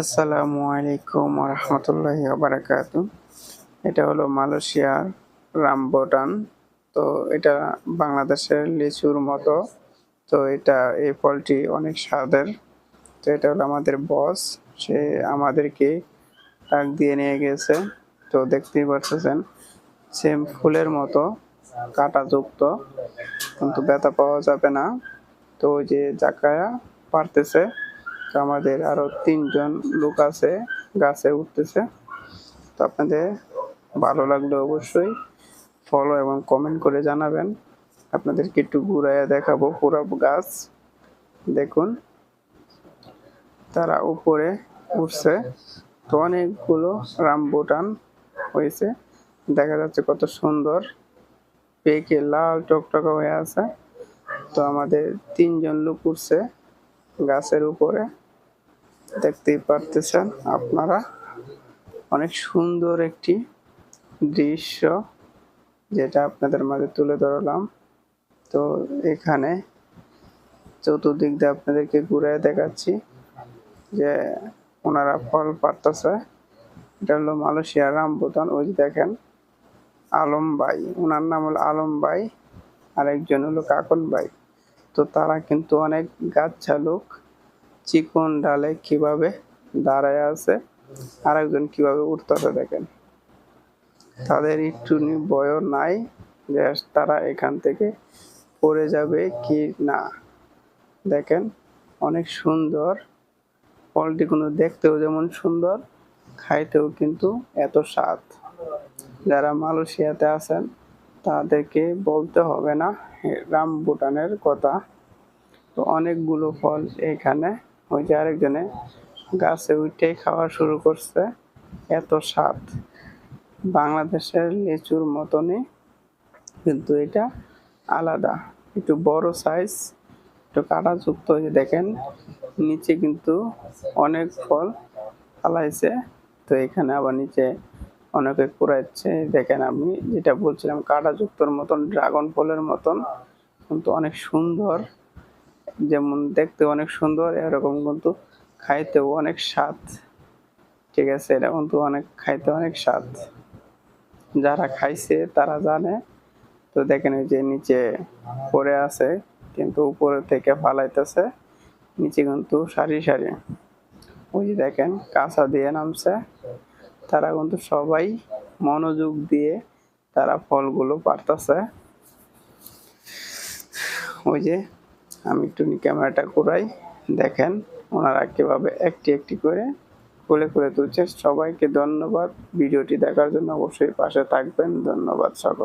আসসালামু আলাইকুম রহমতুল্লাহি বারাকাত এটা হলো মালয়েশিয়ার রামবটান। তো এটা বাংলাদেশের লিচুর মতো। তো এটা, এই ফলটি অনেক স্বাদের। তো এটা হলো আমাদের বস। সে আমাদেরকে টাক দিয়ে নিয়ে গেছে। তো দেখতেই পারতেছেন, সেম ফুলের মতো কাঁটাযুক্ত। কিন্তু ব্যথা পাওয়া যাবে না। তো ওই যে জাকায়া পারতেছে আমাদের আরও তিনজন লোক আছে, গাছে উঠতেছে। তো আপনাদের ভালো লাগলে অবশ্যই ফলো এবং কমেন্ট করে জানাবেন। আপনাদেরকে একটু ঘুরাইয়া দেখাবো পুরো গাছ। দেখুন, তারা উপরে উঠছে। তো অনেকগুলো রামবুটান হয়েছে। দেখা যাচ্ছে কত সুন্দর পেকে লাল টকটকা হয়ে আছে। তো আমাদের তিনজন লোক উঠছে গাছের উপরে। দেখতেই পারতেছেন আপনারা। অনেক সুন্দর একটি দৃশ্য যেটা আপনাদের মাঝে তুলে ধরলাম। তো এখানে চতুর্দিক দিয়ে আপনাদেরকে ঘুরে দেখাচ্ছি যে ওনারা ফল পারতেছে এটা হলো মালয়েশিয়ার রামবুতান ওই দেখেন, আলম ভাই ওনার নাম হলো আলম ভাই আরেকজন হলো কাকন ভাই তো তারা কিন্তু অনেক গাছ চালুক চিকন ডালে কীভাবে দাঁড়ায় আছে আর আরেকজন কীভাবে উঠতেছে দেখেন। তাদের একটু বয় নাই যে তারা এখান থেকে পড়ে যাবে কি না। দেখেন, অনেক সুন্দর। ফলটি কোনো দেখতেও যেমন সুন্দর, খাইতেও কিন্তু এত স্বাদ। যারা মালয়েশিয়াতে আছেন, তাদেরকে বলতে হবে না রামবুটানের কথা। তো অনেকগুলো ফল এখানে ওই যে আরেকজনে গাছে উঠেই খাওয়া শুরু করছে। এত স্বাদ। বাংলাদেশের লিচুর মতনই। কিন্তু এটা আলাদা। একটু বড় সাইজ একটু কাঁটাযুক্ত যে দেখেন। নিচে কিন্তু অনেক ফল ফালাইছে। তো এখানে আবার নিচে অনেকে কুড়াচ্ছে। দেখেন আমি যেটা বলছিলাম, কাঁটাযুক্তর মতন ড্রাগন ফলের মতন। কিন্তু অনেক সুন্দর। যেমন দেখতে অনেক সুন্দর, এরকম কিন্তু খাইতেও অনেক স্বাদ। ঠিক আছে, এটা কিন্তু অনেক, খাইতে অনেক স্বাদ। যারা খাইছে, তারা জানে। তো দেখেন যে নিচে পড়ে আছে, কিন্তু উপরে থেকে ফালাইতেছে। নিচে কিন্তু সারি সারি। ওই যে দেখেন, কাঁচা দিয়ে নামছে। তারা কিন্তু সবাই মনোযোগ দিয়ে তারা ফলগুলো পারতেছে। ওই যে আমি একটু ক্যামেরাটা ঘুরাই, দেখেন ওনারা কীভাবে একটি একটি করে কোলে করে তুলছে। সবাইকে ধন্যবাদ। ভিডিওটি দেখার জন্য অবশ্যই পাশে থাকবেন। ধন্যবাদ সকল